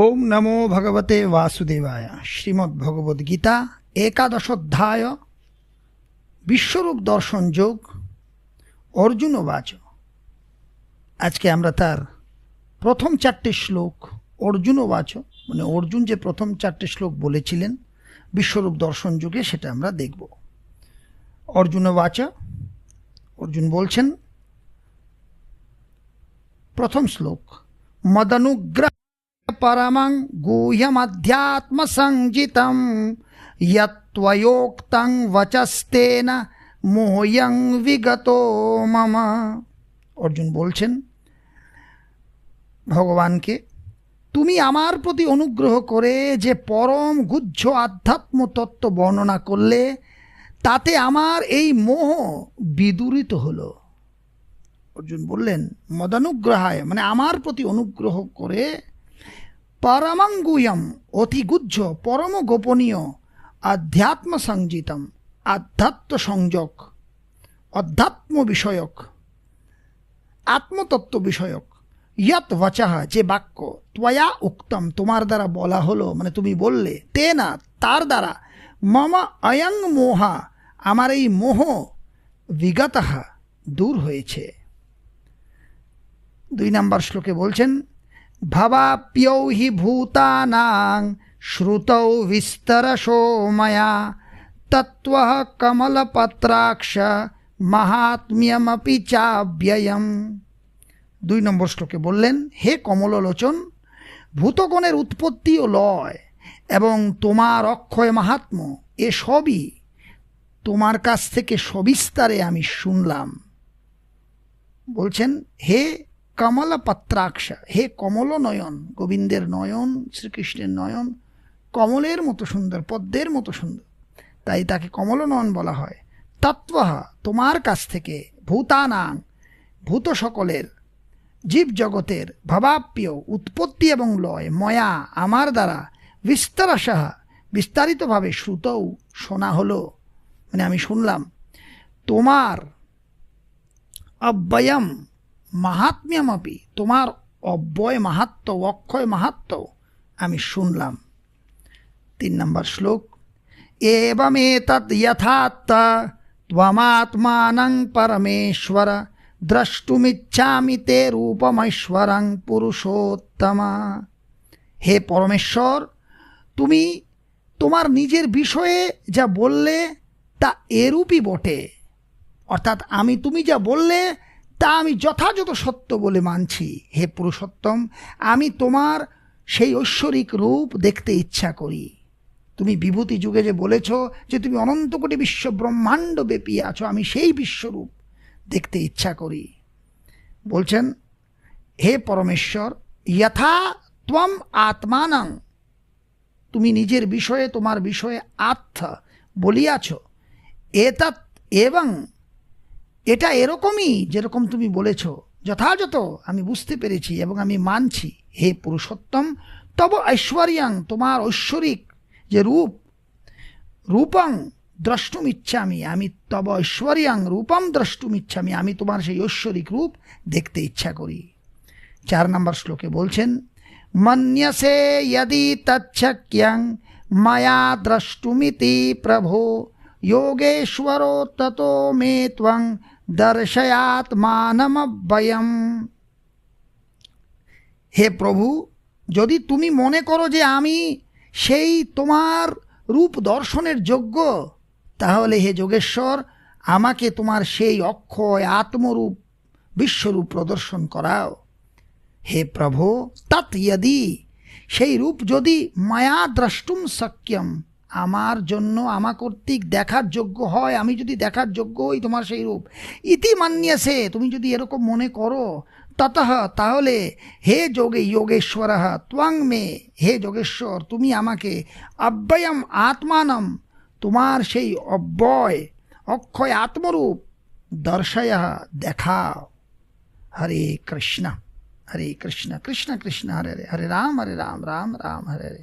ওম নমো ভগবতে বাসুদেবায়। একাদশ অধ্যায় বিশ্বরূপ দর্শন যোগ, অর্জুন বাচ আজকে আমরা তার প্রথম চারটে শ্লোক, অর্জুন বাচ মানে অর্জুন যে প্রথম চারটে শ্লোক বলেছিলেন, বিশ্বরূপ দর্শন যুগে সেটা আমরা দেখব। অর্জুন বাচ অর্জুন বলছেন, প্রথম শ্লোক, মদনুগ্রহ পরমং গুহ্যমধ্যাত্মসংজিতম यत्त्वयोक्तं वचस्तेन মোহয়ং বিগত মম অর্জুন বলছেন ভগবানকে তুমি আমার প্রতি অনুগ্রহ করে যে পরম গুহ্য আধ্যাত্ম তত্ত্ব বর্ণনা করলে তাতে আমার এই মোহ বিদূরিত হলো অর্জুন বললেন মদানুগ্রহায় মানে আমার প্রতি অনুগ্রহ করে পরমাঙ্গুয়ম অতি গুহ্য পরম গোপনীয় আধ্যাত্ম সংজিতম আধ্যাত্ম সংযোগ অধ্যাত্ম বিষয়ক আত্মতত্ত্ব বিষয়ক ইয়ত বচাহা যে বাক্য, ত্বয়া উক্তম, তোমার দ্বারা বলা হলো মানে তুমি বললে তে না তার দ্বারা, মম অয়ং মোহা, আমার এই মোহ বিগতাহা দূর হয়েছে। দুই নম্বর শ্লোকে বলছেন ভবাপ্যৌ হি ভূতানাং শ্রুতৌ বিস্তরশো ময়া তত্ত্ব কমলপত্রাক্ষ মাহাত্ম্যমপি চাব্যয়ম দুই নম্বর শ্লোকে বললেন, হে কমললোচন, ভূতগণের উৎপত্তি ও লয় এবং তোমার অক্ষয় মাহাত্ম এসবই তোমার কাছ থেকে সবিস্তারে আমি শুনলাম। বলছেন, হে কমলা পত্রাক্ষ হে কমল নয়ন গোবিন্দের নয়ন, শ্রীকৃষ্ণের নয়ন, কমলের মতো সুন্দর, পদ্মের মতো সুন্দর। তাই তাকে কমল নয়ন বলা হয়। তত্ত্বহা তোমার কাছ থেকে ভূতানাং, ভূত সকলের, জীব জগতের ভাবাপ্য, উৎপত্তি এবং লয়, ময়া, আমার দ্বারা বিস্তারাসাহা বিস্তারিতভাবে শ্রুতও শোনা হলো। মানে আমি শুনলাম। তোমার অব্যয়ম মাহাত্ম্যমপি তোমার অব্যয় মাহাত্ম অক্ষয় মাহাত্ম আমি শুনলাম। তিন নম্বর শ্লোক, এবমেতৎ যথাত্ত ত্বমাত্মানং পরমেশ্বর, দ্রষ্টুমিচ্ছামি তে রূপমৈশ্বরং পুরুষোত্তমা। হে পরমেশ্বর, তুমি তোমার নিজের বিষয়ে যা বললে তা এরূপই বটে। অর্থাৎ আমি তুমি যা বললে তা আমি যথাযথ সত্য বলে মানছি। হে পুরুষোত্তম, আমি তোমার সেই ঐশ্বরিক রূপ দেখতে ইচ্ছা করি। তুমি বিভূতি যুগে যে বলেছ যে তুমি অনন্ত কোটি বিশ্ব ব্রহ্মাণ্ড ব্যাপী আছো, আমি সেই বিশ্বরূপ দেখতে ইচ্ছা করি। বলছেন, হে পরমেশ্বর, যথা ত্বম আত্মানং, তুমি নিজের বিষয়ে তোমার বিষয়ে আত্ম বলিয়াছ, এতৎ এবং এটা এরকমই যেরকম তুমি বলেছ, যথাযথ আমি বুঝতে পেরেছি এবং আমি মানছি। হে পুরুষোত্তম, তব ঐশ্বর্যাং তোমার ঐশ্বরিক যে রূপ, রূপং দ্রষ্টুম ইচ্ছামি আমি তব ঐশ্বর্যাং রূপম দ্রষ্টুম ইচ্ছামি আমি তোমার সেই ঐশ্বরিক রূপ দেখতে ইচ্ছা করি। চার নম্বর শ্লোকে বলছেন, মন্যসে যদি তচ্ছক্যং, মায়া দ্রষ্টুমিতি প্রভো, যোগেশ্বরো তত মে ত্বং দর্শয়াত্মানমব্যয়ম হে প্রভু, যদি তুমি মনে করো যে আমি সেই তোমার রূপ দর্শনের যোগ্য, তাহলে হে যোগেশ্বর, আমাকে তোমার সেই অক্ষয় আত্মরূপ বিশ্বরূপ প্রদর্শন করাও। হে প্রভু, তৎ ইয়দি, সেই রূপ যদি মায়া দ্রষ্টুম শক্যম আমার জন্য আমা কর্তৃক দেখার যোগ্য হয়, আমি যদি দেখার যোগ্য হই তোমার সেই রূপ। ইতি মান্যসে, তুমি যদি এরকম মনে করো, তত তাহলে হে যোগে যোগেশ্বর ত্বং মে, হে যোগেশ্বর, তুমি আমাকে অব্যয়ম আত্মানম, তোমার সেই অব্যয় অক্ষয় আত্মরূপ দর্শয়, দেখাও। হরে কৃষ্ণ হরে কৃষ্ণ কৃষ্ণ কৃষ্ণ, হরে হরে হরে রাম হরে রাম রাম রাম, হরে হরে।